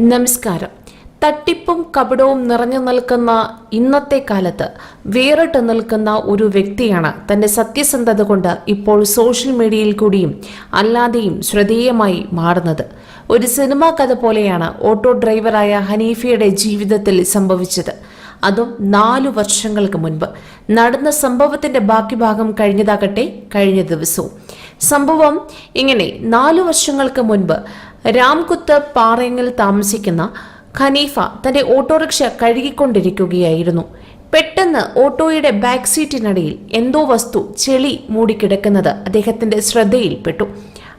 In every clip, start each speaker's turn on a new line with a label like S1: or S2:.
S1: നമസ്കാരം. തട്ടിപ്പും കപടവും നിറഞ്ഞു നിൽക്കുന്ന ഇന്നത്തെ കാലത്ത് വേറിട്ട് നിൽക്കുന്ന ഒരു വ്യക്തിയാണ് തന്റെ സത്യസന്ധത കൊണ്ട് ഇപ്പോൾ സോഷ്യൽ മീഡിയയിൽ കൂടിയും അല്ലാതെയും ശ്രദ്ധേയമായി മാറുന്നത്. ഒരു സിനിമാ കഥ പോലെയാണ് ഓട്ടോ ഡ്രൈവറായ ഹനീഫയുടെ ജീവിതത്തിൽ സംഭവിച്ചത്. അതും നാലു വർഷങ്ങൾക്ക് മുൻപ്. നടന്ന സംഭവത്തിന്റെ ബാക്കി ഭാഗം കഴിഞ്ഞതാകട്ടെ കഴിഞ്ഞ ദിവസവും. സംഭവം ഇങ്ങനെ നാലു വർഷങ്ങൾക്ക് മുൻപ് രാംകുത്ത് പാറയങ്ങിൽ താമസിക്കുന്ന ഖനീഫ തന്റെ ഓട്ടോറിക്ഷ കഴുകിക്കൊണ്ടിരിക്കുകയായിരുന്നു. പെട്ടെന്ന് ഓട്ടോയുടെ ബാക്ക് സീറ്റിനടിയിൽ എന്തോ വസ്തു ചെളി മൂടിക്കിടക്കുന്നത് അദ്ദേഹത്തിന്റെ ശ്രദ്ധയിൽപ്പെട്ടു.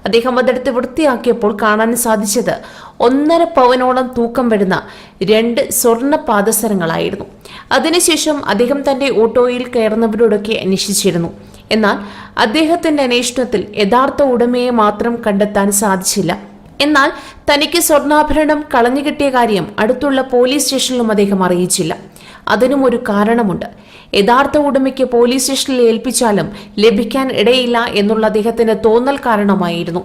S1: അദ്ദേഹം അതെടുത്ത് വൃത്തിയാക്കിയപ്പോൾ കാണാൻ സാധിച്ചത് ഒന്നര പവനോളം തൂക്കം വരുന്ന രണ്ട് സ്വർണ പാദസരങ്ങളായിരുന്നു. അതിനുശേഷം അദ്ദേഹം തന്റെ ഓട്ടോയിൽ കയറുന്നവരോടൊക്കെ അന്വേഷിച്ചിരുന്നു. എന്നാൽ അദ്ദേഹത്തിന്റെ അന്വേഷണത്തിൽ യഥാർത്ഥ ഉടമയെ മാത്രം കണ്ടെത്താൻ സാധിച്ചില്ല. എന്നാൽ തനിക്ക് സ്വർണാഭരണം കളഞ്ഞു കിട്ടിയ കാര്യം അടുത്തുള്ള പോലീസ് സ്റ്റേഷനിലും അദ്ദേഹം അറിയിച്ചില്ല. അതിനും ഒരു കാരണമുണ്ട്. യഥാർത്ഥ ഉടമയ്ക്ക് പോലീസ് സ്റ്റേഷനിൽ ഏൽപ്പിച്ചാലും ലഭിക്കാൻ ഇടയില്ല എന്നുള്ള അദ്ദേഹത്തിന്റെ തോന്നൽ കാരണമായിരുന്നു.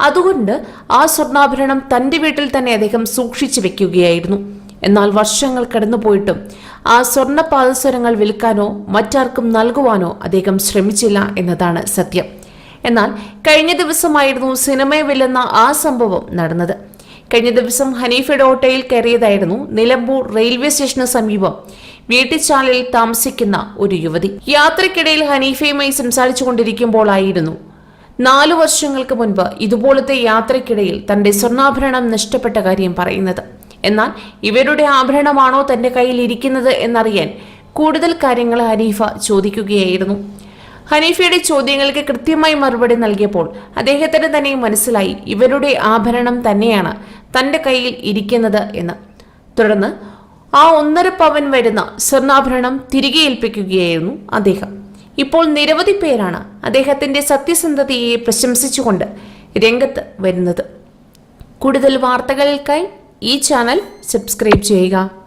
S1: അതുകൊണ്ട് ആ സ്വർണാഭരണം തന്റെ വീട്ടിൽ തന്നെ അദ്ദേഹം സൂക്ഷിച്ചു വെക്കുകയായിരുന്നു. എന്നാൽ വർഷങ്ങൾ കടന്നുപോയിട്ടും ആ സ്വർണ പാദസരങ്ങൾ വിൽക്കാനോ മറ്റാർക്കും നൽകുവാനോ അദ്ദേഹം ശ്രമിച്ചില്ല എന്നതാണ് സത്യം. എന്നാൽ കഴിഞ്ഞ ദിവസമായിരുന്നു സിനിമയെ വെല്ലുന്ന ആ സംഭവം നടന്നത്. കഴിഞ്ഞ ദിവസം ഹനീഫയുടെ ഓട്ടോയിൽ കയറിയതായിരുന്നു നിലമ്പൂർ റെയിൽവേ സ്റ്റേഷന് സമീപം വീട്ടിച്ചാലിൽ താമസിക്കുന്ന ഒരു യുവതി. യാത്രക്കിടയിൽ ഹനീഫയുമായി സംസാരിച്ചു കൊണ്ടിരിക്കുമ്പോഴായിരുന്നു നാലു വർഷങ്ങൾക്ക് മുൻപ് ഇതുപോലത്തെ യാത്രക്കിടയിൽ തന്റെ സ്വർണാഭരണം നഷ്ടപ്പെട്ട കാര്യം പറയുന്നത്. എന്നാൽ ഇവരുടെ ആഭരണമാണോ തന്റെ കയ്യിൽ ഇരിക്കുന്നത് എന്നറിയാൻ കൂടുതൽ കാര്യങ്ങൾ ഹനീഫ ചോദിക്കുകയായിരുന്നു. ഹനീഫയുടെ ചോദ്യങ്ങൾക്ക് കൃത്യമായി മറുപടി നൽകിയപ്പോൾ അദ്ദേഹത്തിന് തന്നെ മനസ്സിലായി ഇവരുടെ ആഭരണം തന്നെയാണ് തന്റെ കയ്യിൽ ഇരിക്കുന്നത് എന്ന്. തുടർന്ന് ആ ഒന്നര പവൻ വരുന്ന സ്വർണാഭരണം തിരികെ ഏൽപ്പിക്കുകയായിരുന്നു അദ്ദേഹം. ഇപ്പോൾ നിരവധി പേരാണ് അദ്ദേഹത്തിന്റെ സത്യസന്ധതയെ പ്രശംസിച്ചുകൊണ്ട് രംഗത്ത് വരുന്നത്. കൂടുതൽ വാർത്തകൾക്കായി ഈ ചാനൽ സബ്സ്ക്രൈബ് ചെയ്യുക.